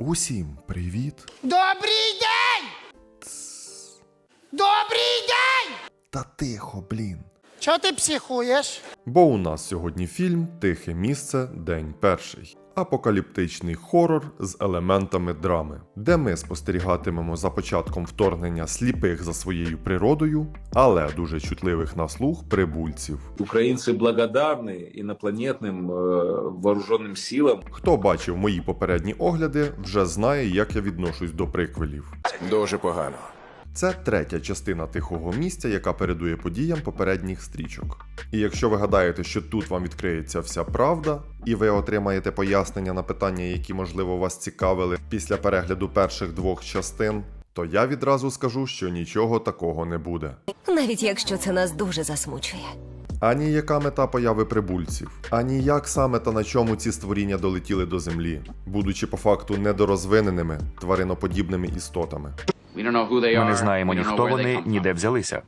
Усім привіт! Добрий день! Добрий день! Та тихо, блін. Чого ти психуєш? Бо у нас сьогодні фільм Тихе місце, день перший Апокаліптичний хорор з елементами драми, де ми спостерігатимемо за початком вторгнення сліпих за своєю природою, але дуже чутливих на слух прибульців. Украинцы благодарны инопланетным э, вооруженным силам. Хто бачив мої попередні огляди, вже знає, як я відношусь до приквелів. Дуже погано. Це третя частина тихого місця, яка передує подіям попередніх стрічок. І якщо ви гадаєте, що тут вам відкриється вся правда, і ви отримаєте пояснення на питання, які можливо вас цікавили після перегляду перших двох частин, то я відразу скажу, що нічого такого не буде. Навіть якщо це нас дуже засмучує. Ані яка мета появи прибульців, ані як саме та на чому ці створіння долетіли до землі, будучи по факту недорозвиненими твариноподібними істотами. Ми не знаємо ні хто вони, ні де взялися.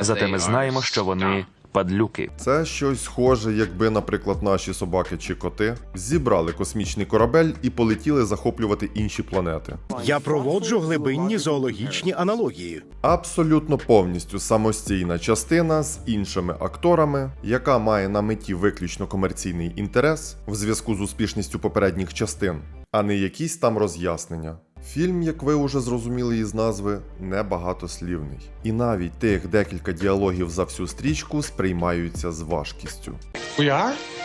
Зате ми знаємо, що вони падлюки. Це щось схоже, якби, наприклад, наші собаки чи коти зібрали космічний корабель і полетіли захоплювати інші планети. Я проводжу глибинні зоологічні аналогії. Абсолютно повністю самостійна частина з іншими акторами, яка має на меті виключно комерційний інтерес в зв'язку з успішністю попередніх частин, а не якісь там роз'яснення. Фільм, як ви вже зрозуміли із назви, небагатослівний. І навіть тих декілька діалогів за всю стрічку сприймаються з важкістю.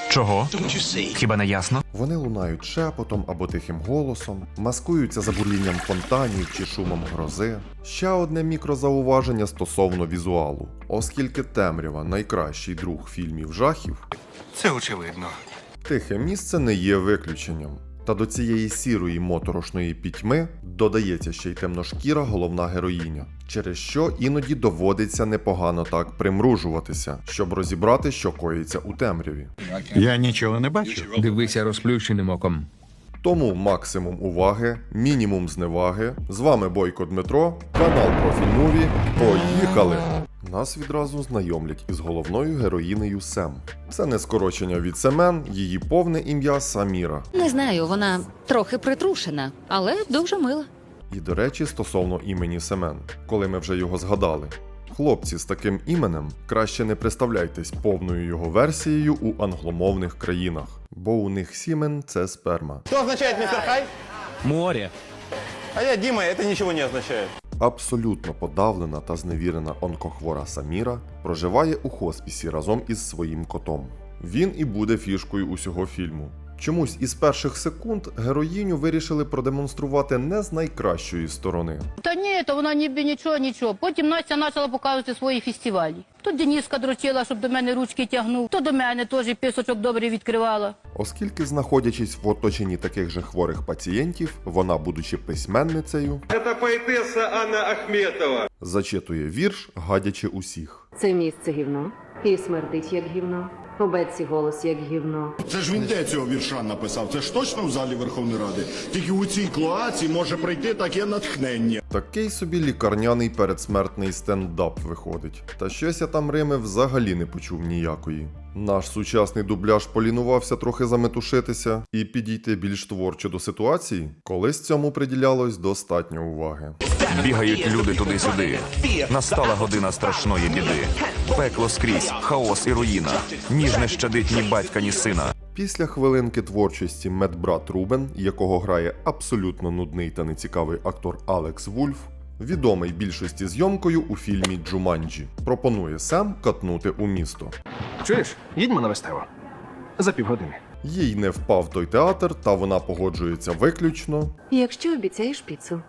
Чого? Хіба не ясно? Вони лунають шепотом або тихим голосом, маскуються за бурлінням фонтанів чи шумом грози. Ще одне мікрозауваження стосовно візуалу, оскільки темрява найкращий друг фільмів жахів, Це очевидно. тихе місце не є виключенням. Та до цієї сірої моторошної пітьми додається ще й темношкіра головна героїня, через що іноді доводиться непогано так примружуватися, щоб розібрати, що коїться у темряві. Я нічого не бачу. Дивися розплющеним оком. Тому максимум уваги, мінімум зневаги. З вами Бойко Дмитро, канал Профільмуві. Поїхали! Нас відразу знайомлять із головною героїнею Сем. Це не скорочення від Семен, її повне ім'я Саміра. Не знаю, вона трохи притрушена, але дуже мила. І до речі, стосовно імені Семен, коли ми вже його згадали. Хлопці з таким іменем краще не представляйтесь повною його версією у англомовних країнах, бо у них сімен це сперма. Что означает мистер Хай? Море. А я Дима, это ничего не означает. Абсолютно подавлена та зневірена онкохвора Саміра проживає у хоспісі разом із своїм котом. Він і буде фішкою усього фільму. Чомусь із перших секунд героїню вирішили продемонструвати не з найкращої сторони. Та ні, то вона ніби нічого, нічого. Потім Настя почала показувати свої фестивалі. То Дениска дрочила, щоб до мене ручки тягнув, то до мене теж писочок добре відкривала. Оскільки, знаходячись в оточенні таких же хворих пацієнтів, вона, будучи письменницею, Это поэтесса Анна Ахметова. зачитує вірш, гадячи усіх. Це місце гівно. І смердить як гівно. У бетці голос як гівно. Це ж він де цього вірша написав? Це ж точно в залі Верховної Ради. Тільки у цій клоаці може прийти таке натхнення. Такий собі лікарняний передсмертний стендап виходить. Та щось я там Рими взагалі не почув ніякої. Наш сучасний дубляж полінувався трохи заметушитися і підійти більш творчо до ситуації, колись цьому приділялось достатньо уваги. Бігають люди туди-сюди. Настала година страшної біди. Пекло скрізь, хаос і руїна. Ніж не щадить ні батька, ні сина. Після хвилинки творчості медбрат Рубен, якого грає абсолютно нудний та нецікавий актор Алекс Вульф, відомий більшості зйомкою у фільмі Джуманджі, пропонує Сем катнути у місто. Чуєш? Їдьмо на виставу. За півгодини. Їй не впав той театр, та вона погоджується виключно, Якщо обіцяєш піцу.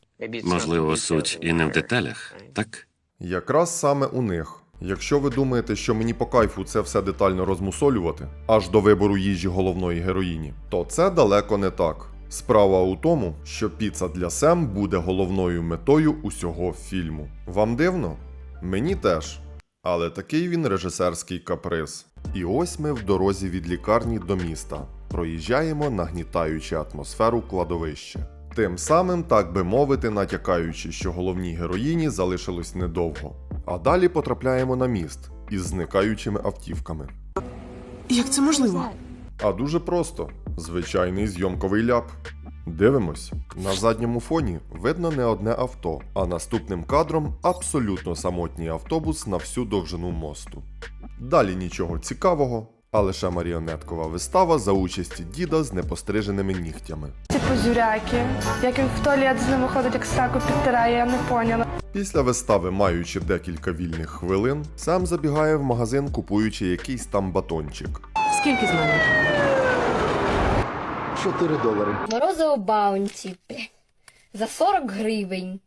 Можливо, суть і не в деталях, так? якраз саме у них. Якщо ви думаєте, що мені по кайфу це все детально розмусолювати, аж до вибору їжі головної героїні, то це далеко не так. Справа у тому, що піца для Сем буде головною метою усього фільму. Вам дивно? Мені теж. Але такий він режисерський каприз. І ось ми в дорозі від лікарні до міста. Проїжджаємо, нагнітаючи атмосферу кладовища. Тим самим, так би мовити, натякаючи, що головній героїні залишилось недовго. А далі потрапляємо на міст із зникаючими автівками. Як це можливо? А дуже просто звичайний зйомковий ляп. Дивимось. На задньому фоні видно не одне авто, а наступним кадром абсолютно самотній автобус на всю довжину мосту. Далі нічого цікавого, а лише маріонеткова вистава за участі діда з непостриженими нігтями. Типу зюряки. Як він в туалет з ними ходить, як сраку підтирає, я не поняла. Після вистави, маючи декілька вільних хвилин, сам забігає в магазин, купуючи якийсь там батончик. Скільки з мене? 4 долари. Морозиво баунті. За 40 гривень.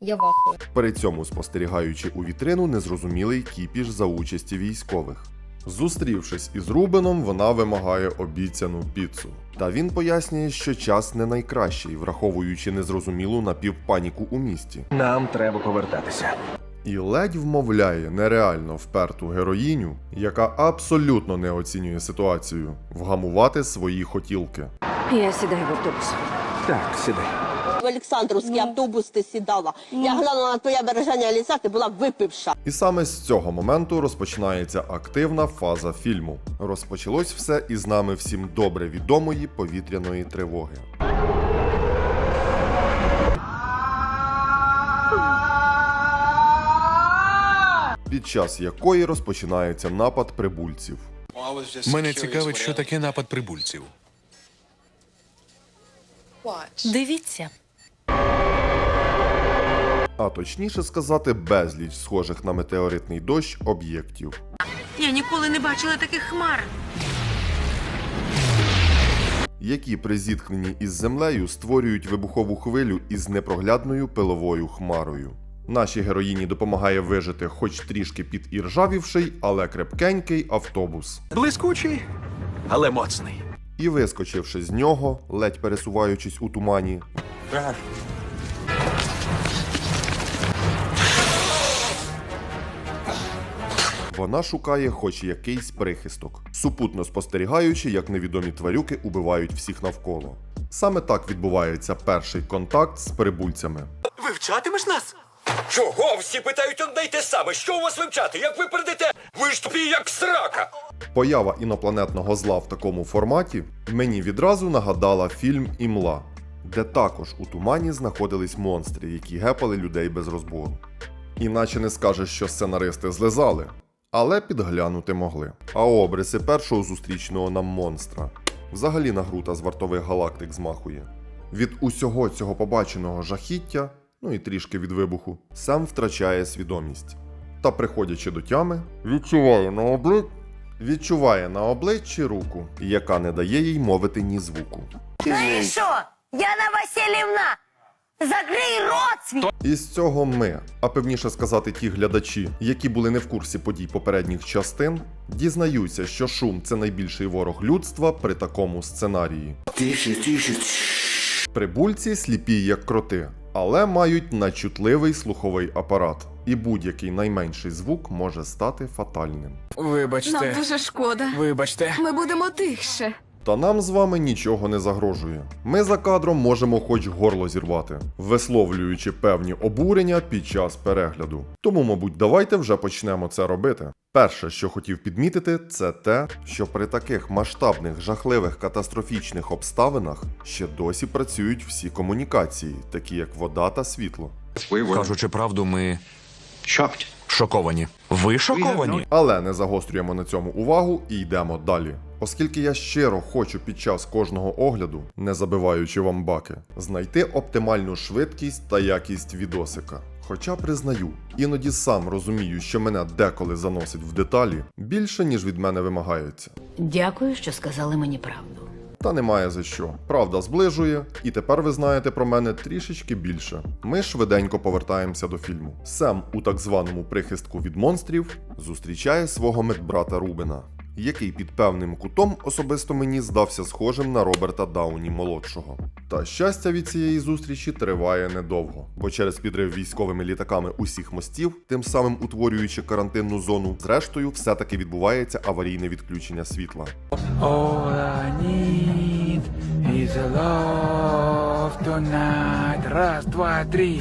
Я вахую. При цьому спостерігаючи у вітрину незрозумілий кіпіш за участі військових. Зустрівшись із Рубеном, вона вимагає обіцяну піцу. Та він пояснює, що час не найкращий, враховуючи незрозумілу напівпаніку у місті. Нам треба повертатися. І ледь вмовляє нереально вперту героїню, яка абсолютно не оцінює ситуацію, вгамувати свої хотілки. Я сідаю в автобус. Так, сідай. В Олександровський автобус ти сідала. Я глянула на твоє вираження лиця, ти була випивша. І саме з цього моменту розпочинається активна фаза фільму. Розпочалось все із нами всім добре відомої повітряної тривоги. Під час якої розпочинається напад прибульців. Мене цікавить, що таке напад прибульців. Дивіться. А точніше сказати, безліч схожих на метеоритний дощ об'єктів. Я ніколи не бачила таких хмар. які при зіткненні із землею створюють вибухову хвилю із непроглядною пиловою хмарою. Нашій героїні допомагає вижити хоч трішки підіржавівший, але крепкенький автобус. Блискучий, але моцний. І вискочивши з нього, ледь пересуваючись у тумані, вона шукає хоч якийсь прихисток, супутно спостерігаючи, як невідомі тварюки убивають всіх навколо. Саме так відбувається перший контакт з прибульцями. Вивчатимеш нас? Чого всі питають одне й те саме? Що у вас вивчати? Як ви передете? Ви ж тупі, як срака! Поява інопланетного зла в такому форматі мені відразу нагадала фільм Імла, де також у тумані знаходились монстри, які гепали людей без розбору. Іначе не скажеш, що сценаристи злизали, але підглянути могли. А обриси першого зустрічного нам монстра взагалі на грута з вартових галактик змахує. Від усього цього побаченого жахіття, ну і трішки від вибуху, сам втрачає свідомість. Та приходячи до тями, відчуває на обличчі відчуває на обличчі руку, яка не дає їй мовити ні звуку. що? Яна Васильівна! Закрий рот свій! І з цього ми, а певніше сказати, ті глядачі, які були не в курсі подій попередніх частин, дізнаються, що шум це найбільший ворог людства при такому сценарії. Тише, тише. Прибульці сліпі як кроти, але мають начутливий слуховий апарат, і будь-який найменший звук може стати фатальним. Вибачте. Нам дуже шкода. Вибачте. Ми будемо тихше. Та нам з вами нічого не загрожує. Ми за кадром можемо хоч горло зірвати, висловлюючи певні обурення під час перегляду. Тому, мабуть, давайте вже почнемо це робити. Перше, що хотів підмітити, це те, що при таких масштабних, жахливих катастрофічних обставинах ще досі працюють всі комунікації, такі як вода та світло. Кажучи правду, ми шоковані. Ви шоковані? Але не загострюємо на цьому увагу і йдемо далі. Оскільки я щиро хочу під час кожного огляду, не забиваючи вам баки, знайти оптимальну швидкість та якість відосика. Хоча признаю, іноді сам розумію, що мене деколи заносить в деталі більше, ніж від мене вимагається. Дякую, що сказали мені правду. Та немає за що. Правда зближує, і тепер ви знаєте про мене трішечки більше. Ми швиденько повертаємося до фільму. Сем у так званому прихистку від монстрів зустрічає свого медбрата Рубена, який під певним кутом особисто мені здався схожим на Роберта Дауні молодшого. Та щастя від цієї зустрічі триває недовго, бо через підрив військовими літаками усіх мостів, тим самим утворюючи карантинну зону, зрештою все-таки відбувається аварійне відключення світла. All I need is love tonight. Раз, два, три.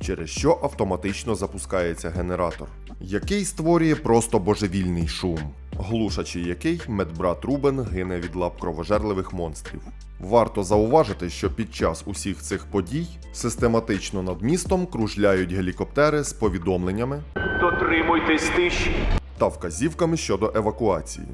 через що автоматично запускається генератор, який створює просто божевільний шум. Глушачи який медбрат Рубен гине від лап кровожерливих монстрів. Варто зауважити, що під час усіх цих подій систематично над містом кружляють гелікоптери з повідомленнями Дотримуйтесь тиші. та вказівками щодо евакуації.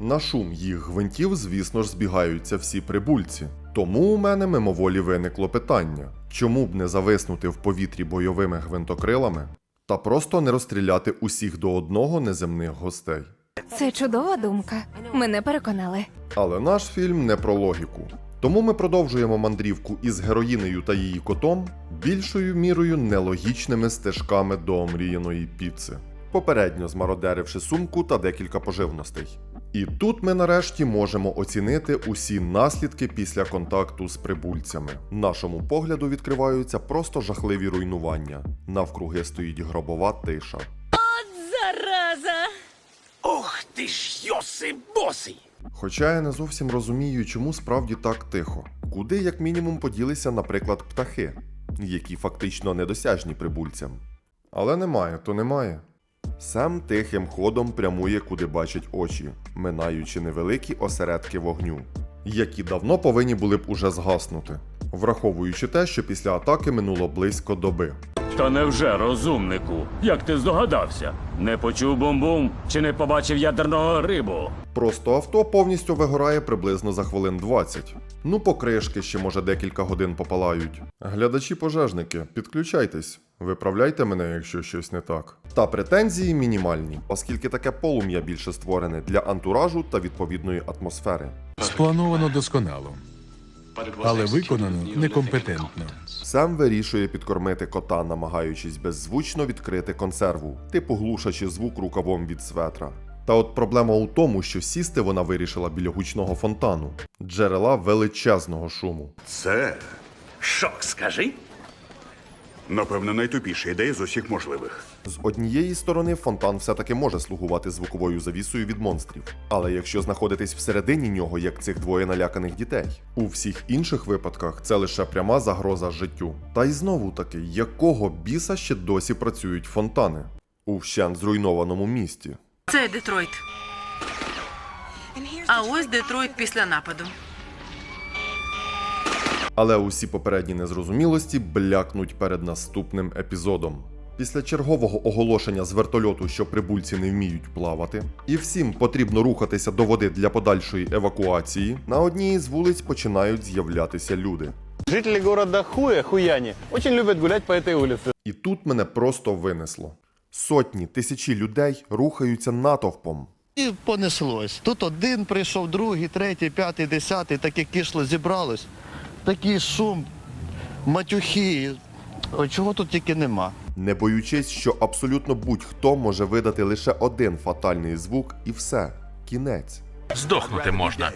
На шум їх гвинтів, звісно ж, збігаються всі прибульці. Тому у мене мимоволі виникло питання: чому б не зависнути в повітрі бойовими гвинтокрилами та просто не розстріляти усіх до одного неземних гостей? Це чудова думка. Мене переконали. Але наш фільм не про логіку. Тому ми продовжуємо мандрівку із героїнею та її котом більшою мірою нелогічними стежками до омріяної піци, попередньо змародеривши сумку та декілька поживностей. І тут ми нарешті можемо оцінити усі наслідки після контакту з прибульцями. Нашому погляду відкриваються просто жахливі руйнування. Навкруги стоїть гробова тиша. Зараза! Ох ти ж йоси босий! Хоча я не зовсім розумію, чому справді так тихо. Куди, як мінімум, поділися, наприклад, птахи, які фактично недосяжні прибульцям. Але немає, то немає. Сем тихим ходом прямує, куди бачать очі, минаючи невеликі осередки вогню, які давно повинні були б уже згаснути, враховуючи те, що після атаки минуло близько доби. Та невже, розумнику? Як ти здогадався? Не почув бум-бум чи не побачив ядерного рибу? Просто авто повністю вигорає приблизно за хвилин 20. Ну, покришки ще може декілька годин попалають. Глядачі-пожежники, підключайтесь, виправляйте мене, якщо щось не так. Та претензії мінімальні, оскільки таке полум'я більше створене для антуражу та відповідної атмосфери. Сплановано досконало, але виконано некомпетентно. Сам вирішує підкормити кота, намагаючись беззвучно відкрити консерву, типу глушачи звук рукавом від светра. Та от проблема у тому, що сісти вона вирішила біля гучного фонтану, джерела величезного шуму. Це, Шок, скажи. Напевно, найтупіша ідея з усіх можливих. З однієї сторони, фонтан все-таки може слугувати звуковою завісою від монстрів. Але якщо знаходитись всередині нього, як цих двоє наляканих дітей, у всіх інших випадках це лише пряма загроза життю. Та й знову таки, якого біса ще досі працюють фонтани у вщент зруйнованому місті? Це Детройт. А ось Детройт після нападу. Але усі попередні незрозумілості блякнуть перед наступним епізодом. Після чергового оголошення з вертольоту, що прибульці не вміють плавати, і всім потрібно рухатися до води для подальшої евакуації, на одній із вулиць починають з'являтися люди. Жители города Хуя, Хуяни, очень любят гулять по этой улице. І тут мене просто винесло. Сотні, тисячі людей рухаються натовпом. І понеслось. Тут один прийшов, другий, третій, п'ятий, десятий, таке кишло зібралось. Такий шум, матюхи. О, чого тут тільки нема. не боючись, що абсолютно будь-хто може видати лише один фатальний звук, і все, кінець. Здохнути можна.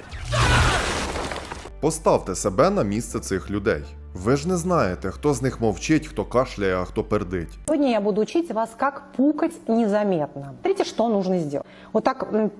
Поставте себе на місце цих людей. Ви ж не знаєте, хто з них мовчить, хто кашляє, а хто пердить. Сегодня я буду учить вас, как пукать незаметно. Смотрите, что нужно сделать. Вот так м,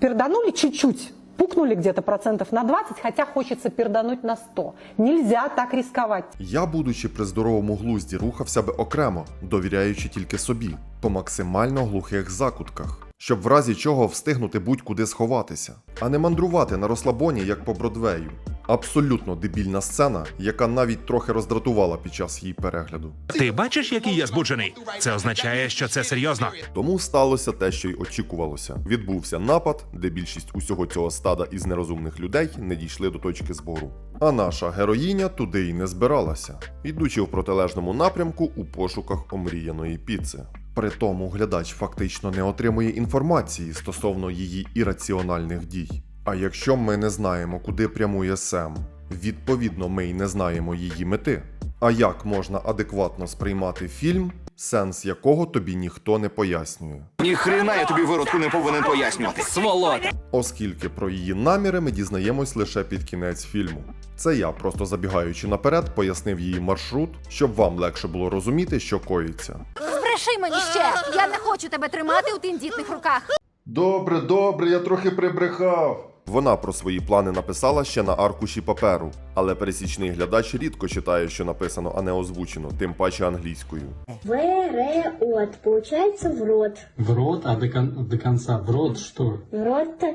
перданули чуть-чуть, пукнули где-то процентов на 20, хотя хочется пердануть на 100. Нельзя так рисковать. Я, будучи при здоровому глузді, рухався би окремо, довіряючи тільки собі, по максимально глухих закутках, щоб в разі чого встигнути будь-куди сховатися, а не мандрувати на розслабоні, як по Бродвею. Абсолютно дебільна сцена, яка навіть трохи роздратувала під час її перегляду. Ти бачиш, який я збуджений? Це означає, що це серйозно. Тому сталося те, що й очікувалося. Відбувся напад, де більшість усього цього стада із нерозумних людей не дійшли до точки збору. А наша героїня туди й не збиралася, йдучи в протилежному напрямку у пошуках омріяної піци. При тому глядач фактично не отримує інформації стосовно її ірраціональних дій. А якщо ми не знаємо, куди прямує Сем, відповідно, ми й не знаємо її мети. А як можна адекватно сприймати фільм, сенс якого тобі ніхто не пояснює? Ніхрена я тобі виродку не повинен пояснювати. Сволот! Оскільки про її наміри ми дізнаємось лише під кінець фільму. Це я, просто забігаючи наперед, пояснив її маршрут, щоб вам легше було розуміти, що коїться. Збреши мені ще! Я не хочу тебе тримати у тендітних руках. Добре, добре, я трохи прибрехав. Вона про свої плани написала ще на аркуші паперу, але пересічний глядач рідко читає, що написано, а не озвучено, тим паче англійською. В, Р, от. Получается в рот. В рот, а до, кон- до конца в рот что? В рот-то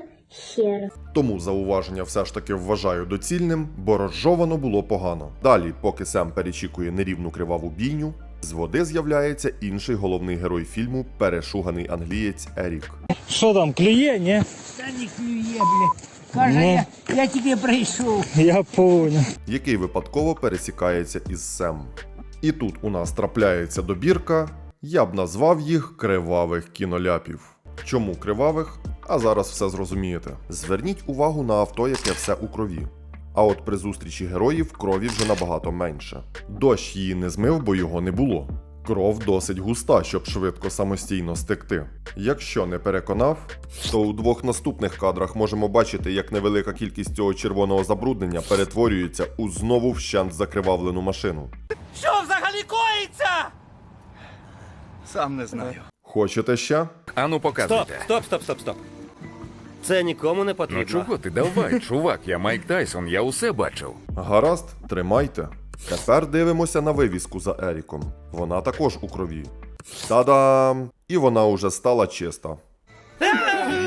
хер. Тому зауваження все ж таки вважаю доцільним, бо розжовано було погано. Далі, поки Сем перечікує нерівну криваву бійню, з води з'являється інший головний герой фільму перешуганий англієць Ерік. Що там, клює, ні? Та не клює, бля. Каже, Ну. я, я тільки прийшов. Я понял. який випадково пересікається із Сем. І тут у нас трапляється добірка, я б назвав їх кривавих кіноляпів. Чому кривавих? А зараз все зрозумієте. Зверніть увагу на авто, яке все у крові. А от при зустрічі героїв крові вже набагато менше. Дощ її не змив, бо його не було. Кров досить густа, щоб швидко самостійно стекти. Якщо не переконав, то у двох наступних кадрах можемо бачити, як невелика кількість цього червоного забруднення перетворюється у знову вщент закривавлену машину. Що взагалі коїться? Сам не знаю. Хочете ще? Ану, показуйте. Стоп, стоп, стоп, стоп. Це нікому не потрібно. Ну чого ти давай, чувак, я Майк Тайсон, я усе бачив. Гаразд, тримайте. Тепер дивимося на вивіску за Еріком. Вона також у крові. Та-дам! І вона уже стала чиста.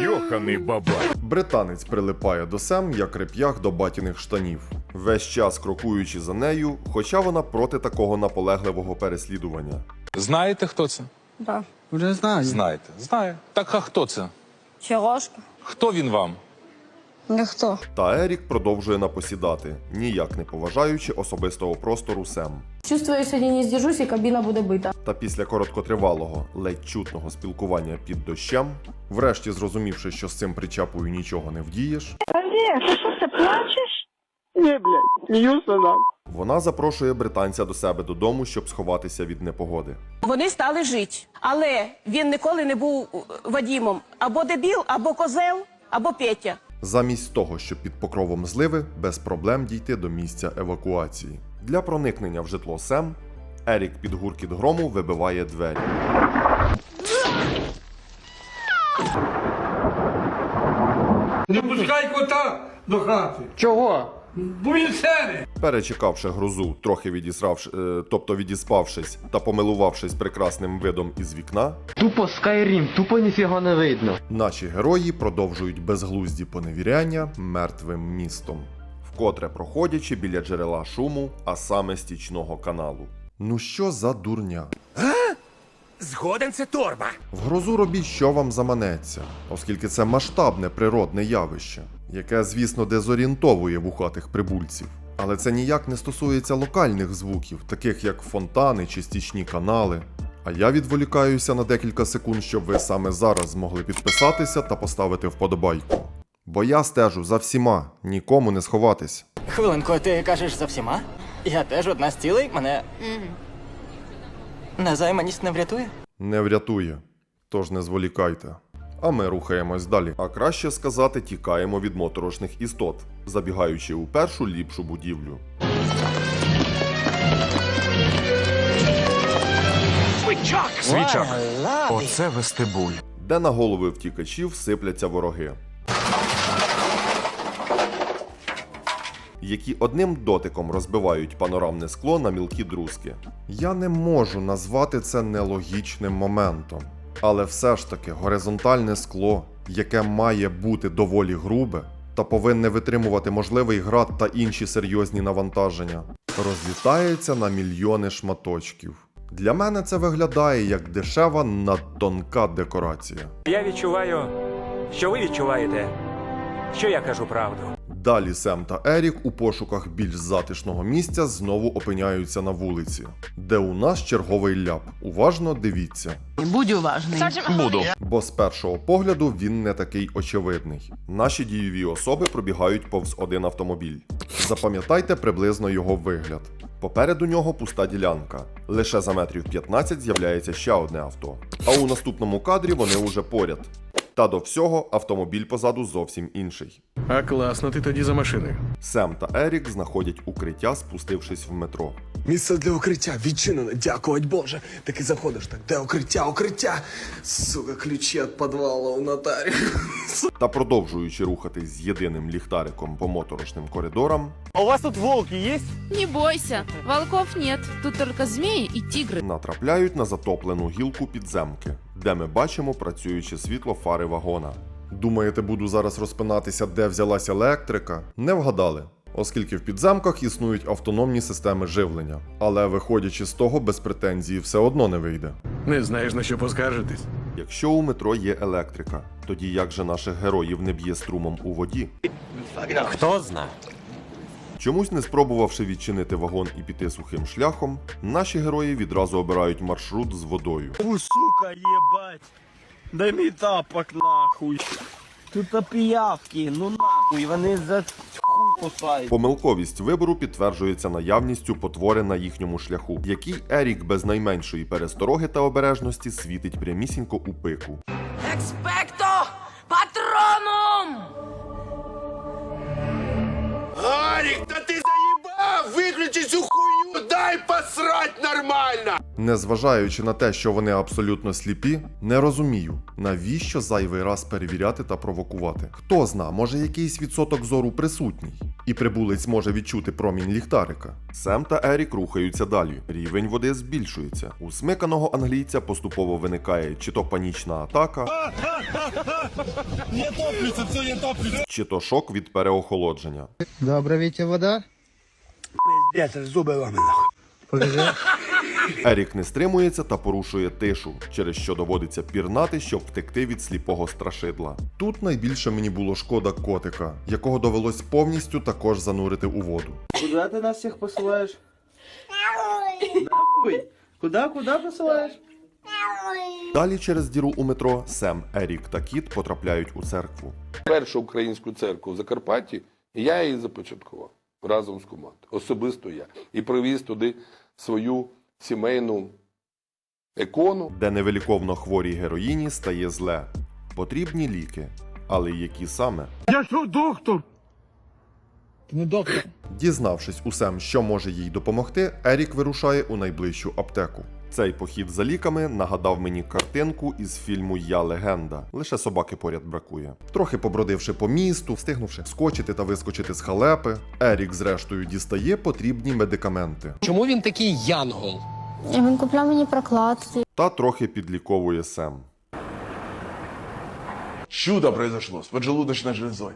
Йоханий бабай. Британець прилипає до Сем, як реп'ях до батіних штанів, весь час крокуючи за нею, хоча вона проти такого наполегливого переслідування. Знаєте, хто це? Да. Вже знаю. Знаєте. Знаю. Так а хто це? Чогошка? Хто він вам? Ніхто. Та Ерік продовжує напосідати, ніяк не поважаючи особистого простору Сем. Чувствую, сьогодні не здержусь і кабіна буде бита. Та після короткотривалого, ледь чутного спілкування під дощем, врешті зрозумівши, що з цим причапою нічого не вдієш, Олег, ти що ти плачеш? Ні, блядь, сміюся нам. Вона запрошує британця до себе додому, щоб сховатися від непогоди. Вони стали жити, але він ніколи не був Вадімом або дебіл, або козел, або Петя. Замість того, щоб під покровом зливи без проблем дійти до місця евакуації. Для проникнення в житло Сем Ерік під гуркіт грому вибиває двері. Не пускай кота до хати. Чого? Бо. Перечекавши грозу, трохи відісравши, е, тобто відіспавшись та помилувавшись прекрасним видом із вікна, Тупо Скайрім, тупо ніфіга не видно. наші герої продовжують безглузді поневіряння мертвим містом, вкотре проходячи біля джерела шуму, а саме стічного каналу. Ну що за дурня? Згоден це торба. В грозу робіть, що вам заманеться, оскільки це масштабне природне явище, яке, звісно, дезорієнтовує вухатих прибульців. Але це ніяк не стосується локальних звуків, таких як фонтани чи стічні канали. А я відволікаюся на декілька секунд, щоб ви саме зараз змогли підписатися та поставити вподобайку. Бо я стежу за всіма, нікому не сховатись. Хвилинку, ти кажеш за всіма? Я теж одна з цілей, мене незайманість не врятує? Не врятує. Тож не зволікайте. А ми рухаємось далі. А краще сказати, тікаємо від моторошних істот, забігаючи у першу ліпшу будівлю. Свічок. Оце вестибуль. де на голови втікачів сипляться вороги. Які одним дотиком розбивають панорамне скло на мілкі друзки. Я не можу назвати це нелогічним моментом. Але все ж таки горизонтальне скло, яке має бути доволі грубе та повинне витримувати можливий град та інші серйозні навантаження, розлітається на мільйони шматочків. Для мене це виглядає як дешева надтонка декорація. Я відчуваю, що ви відчуваєте, що я кажу правду. Далі Сем та Ерік у пошуках більш затишного місця знову опиняються на вулиці, де у нас черговий ляп. Уважно дивіться. Будь уважний. Буду. Бо з першого погляду він не такий очевидний. Наші дієві особи пробігають повз один автомобіль. Запам'ятайте приблизно його вигляд. Попереду нього пуста ділянка. Лише за метрів 15 з'являється ще одне авто. А у наступному кадрі вони уже поряд. Та до всього автомобіль позаду зовсім інший. А класно ти тоді за машиною. Сем та Ерік знаходять укриття, спустившись в метро. Місце для укриття відчинене, дякувати Боже. Таки заходиш так, де укриття, укриття. Сука, ключі від підвалу у нотарі. Та продовжуючи рухатись з єдиним ліхтариком по моторошним коридорам, А у вас тут волки есть? Не бойся, волков нет. Тут только змеи и тигры. натрапляють на затоплену гілку підземки, де ми бачимо працююче світло фари вагона. Думаєте, буду зараз розпинатися, де взялась електрика? Не вгадали. Оскільки в підземках існують автономні системи живлення. Але виходячи з того, без претензії все одно не вийде. Не знаєш на що поскаржитись. Якщо у метро є електрика, тоді як же наших героїв не б'є струмом у воді? Хто зна? Чомусь не спробувавши відчинити вагон і піти сухим шляхом, наші герої відразу обирають маршрут з водою. У, сука, ебать. Дай мій тапок нахуй. Тут опіявки, ну нахуй, вони за хуй кусають. Помилковість вибору підтверджується наявністю потвори на їхньому шляху, який Ерік без найменшої перестороги та обережності світить прямісінько у пику. Експекто Незважаючи на те, що вони абсолютно сліпі, не розумію, навіщо зайвий раз перевіряти та провокувати. Хто зна, може якийсь відсоток зору присутній, і прибулець може відчути промінь ліхтарика. Сем та Ерік рухаються далі. Рівень води збільшується. У смиканого англійця поступово виникає чи то панічна атака, Я топлюся, все, я топлюся. чи то шок від переохолодження. Добре, Вітя, вода? Пиздец, зуби. Покажи. Ерік не стримується та порушує тишу, через що доводиться пірнати, щоб втекти від сліпого страшидла. Тут найбільше мені було шкода котика, якого довелось повністю також занурити у воду. Куда ти нас всіх посилаєш? Нахуй? Куда, куда посилаєш? Далі через діру у метро Сем, Ерік та Кіт потрапляють у церкву. Першу українську церкву в Закарпатті я її започаткував разом з командою. Особисто я. І привіз туди свою сімейну екону. де невеликовно хворій героїні стає зле. Потрібні ліки, але які саме? Я що, доктор? Не доктор. Дізнавшись усем, що може їй допомогти, Ерік вирушає у найближчу аптеку. Цей похід за ліками нагадав мені картинку із фільму Я легенда. Лише собаки поряд бракує. Трохи побродивши по місту, встигнувши скочити та вискочити з халепи, Ерік зрештою дістає потрібні медикаменти Чому він такий янгол? Він купляв мені прокладки. та трохи підліковує Сем. Чудо произошло с поджелудочной железой.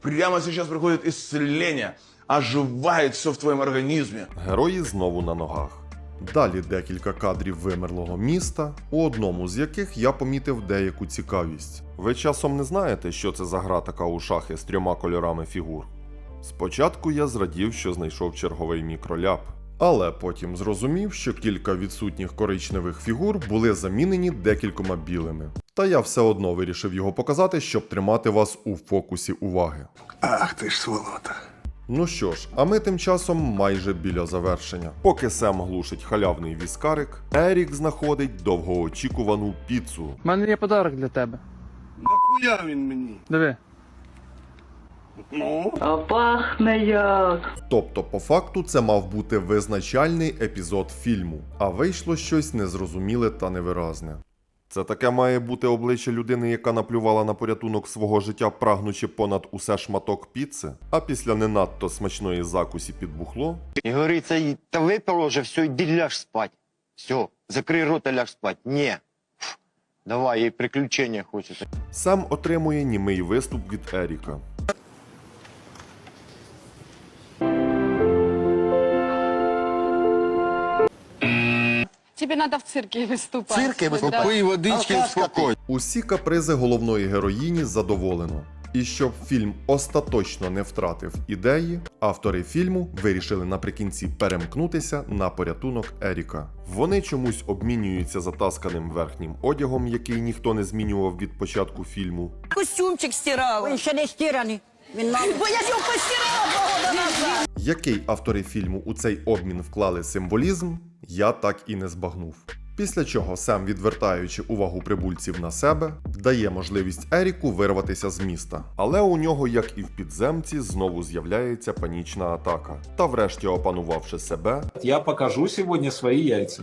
Прямо сейчас проходит исцеление, оживает все в твоем организме. Герої знову на ногах. Далі декілька кадрів вимерлого міста, у одному з яких я помітив деяку цікавість. Ви часом не знаєте, що це за гра така у шахи з трьома кольорами фігур. Спочатку я зрадів, що знайшов черговий мікроляп, але потім зрозумів, що кілька відсутніх коричневих фігур були замінені декількома білими. Та я все одно вирішив його показати, щоб тримати вас у фокусі уваги. Ах ти ж сволота. Ну що ж, а ми тим часом майже біля завершення. Поки Сем глушить халявний віскарик, Ерік знаходить довгоочікувану піцу. У мене є подарок для тебе. Нахуя він мені? Диви. Ну? А пахне як. Тобто, по факту, це мав бути визначальний епізод фільму, а вийшло щось незрозуміле та невиразне. Це таке має бути обличчя людини, яка наплювала на порятунок свого життя, прагнучи понад усе шматок піци, а після не надто смачної закусі під бухло, І говорить, це та випило вже, все, йди ляж спать. Все, закрий рот і ляж спать. Ні. Фу, Давай, їй приключення хочеться. Сем отримує німий виступ від Еріка. Тебе надо в цирке выступать. Цирки виступай, водички, спокій. Усі капризи головної героїні задоволено. І щоб фільм остаточно не втратив ідеї, автори фільму вирішили наприкінці перемкнутися на порятунок Еріка. Вони чомусь обмінюються затасканим верхнім одягом, який ніхто не змінював від початку фільму. Костюмчик стирала. Він ще не стираний. Він нам... Бо я ж його постирала два года назад. Який автори фільму у цей обмін вклали символізм, я так і не збагнув. Після чого Сем, відвертаючи увагу прибульців на себе, дає можливість Еріку вирватися з міста. Але у нього, як і в підземці, знову з'являється панічна атака. Та врешті, опанувавши себе, Я покажу сьогодні свої яйця.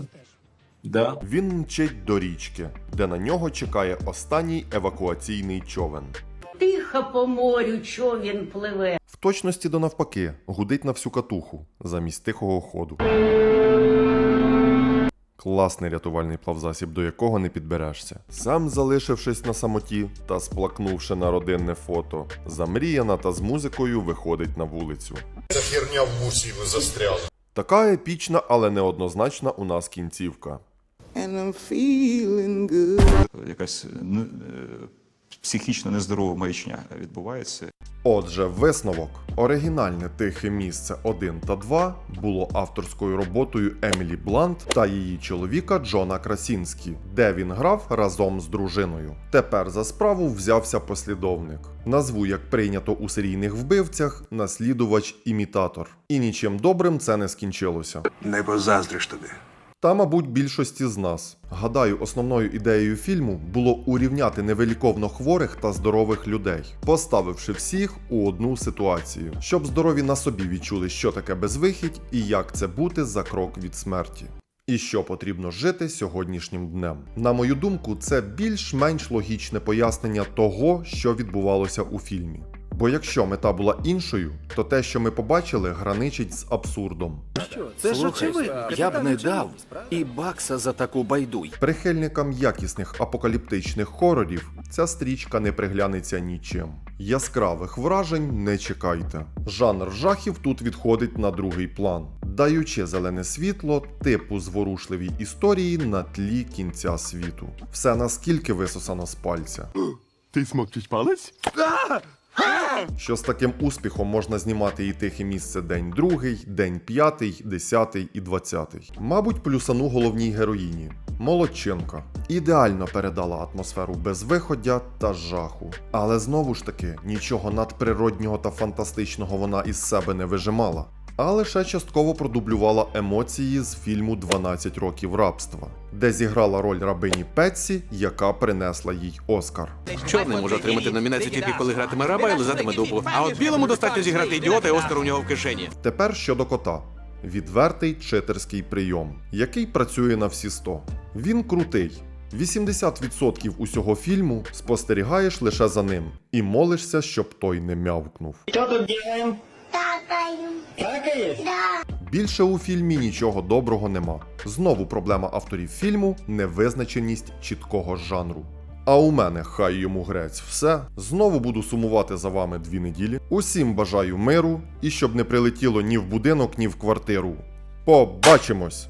Да. він мчить до річки, де на нього чекає останній евакуаційний човен. Тихо по морю човін пливе. В точності до навпаки, гудить на всю катуху замість тихого ходу. Класний рятувальний плавзасіб, до якого не підберешся. Сам залишившись на самоті та сплакнувши на родинне фото, замріяна та з музикою виходить на вулицю. Ця херня в вусі ви застряли. Така епічна, але неоднозначна у нас кінцівка. Якась ну, е, психічно нездорова маячня відбувається. Отже, висновок. Оригінальне тихе місце 1 та 2 було авторською роботою Емілі Блант та її чоловіка Джона Красінські, де він грав разом з дружиною. Тепер за справу взявся послідовник. Назву, як прийнято у серійних вбивцях, наслідувач-імітатор. І нічим добрим це не скінчилося. Не позаздриш тобі. Та, мабуть, більшості з нас. Гадаю, основною ідеєю фільму було урівняти невиліковно хворих та здорових людей, поставивши всіх у одну ситуацію, щоб здорові на собі відчули, що таке безвихідь і як це бути за крок від смерті. І що потрібно жити сьогоднішнім днем. На мою думку, це більш-менш логічне пояснення того, що відбувалося у фільмі. Бо якщо мета була іншою, то те, що ми побачили, граничить з абсурдом. Це ж очевидно. Я б не дав і бакса за таку байдуй. Прихильникам якісних апокаліптичних хорорів ця стрічка не приглянеться нічим. Яскравих вражень не чекайте. Жанр жахів тут відходить на другий план, даючи зелене світло типу зворушливій історії на тлі кінця світу. Все наскільки висосано з пальця. Ти смокчиш палець? Що з таким успіхом можна знімати і тихе місце день другий, день п'ятий, десятий і двадцятий. Мабуть, плюсану головній героїні. Молодчинка. Ідеально передала атмосферу безвиходя та жаху. Але знову ж таки, нічого надприроднього та фантастичного вона із себе не вижимала. А лише частково продублювала емоції з фільму «12 років рабства, де зіграла роль рабині Петсі, яка принесла їй Оскар. Чорний може отримати номінацію тільки коли гратиме раба і лизатиме дупу. А от білому достатньо зіграти ідіота і Оскар у нього в кишені. Тепер щодо кота. Відвертий читерський прийом, який працює на всі 100. Він крутий. 80% усього фільму спостерігаєш лише за ним і молишся, щоб той не мявкнув. Що тут Да. Більше у фільмі нічого доброго нема. Знову проблема авторів фільму невизначеність чіткого жанру. А у мене хай йому грець все. Знову буду сумувати за вами дві неділі. Усім бажаю миру і щоб не прилетіло ні в будинок, ні в квартиру. Побачимось!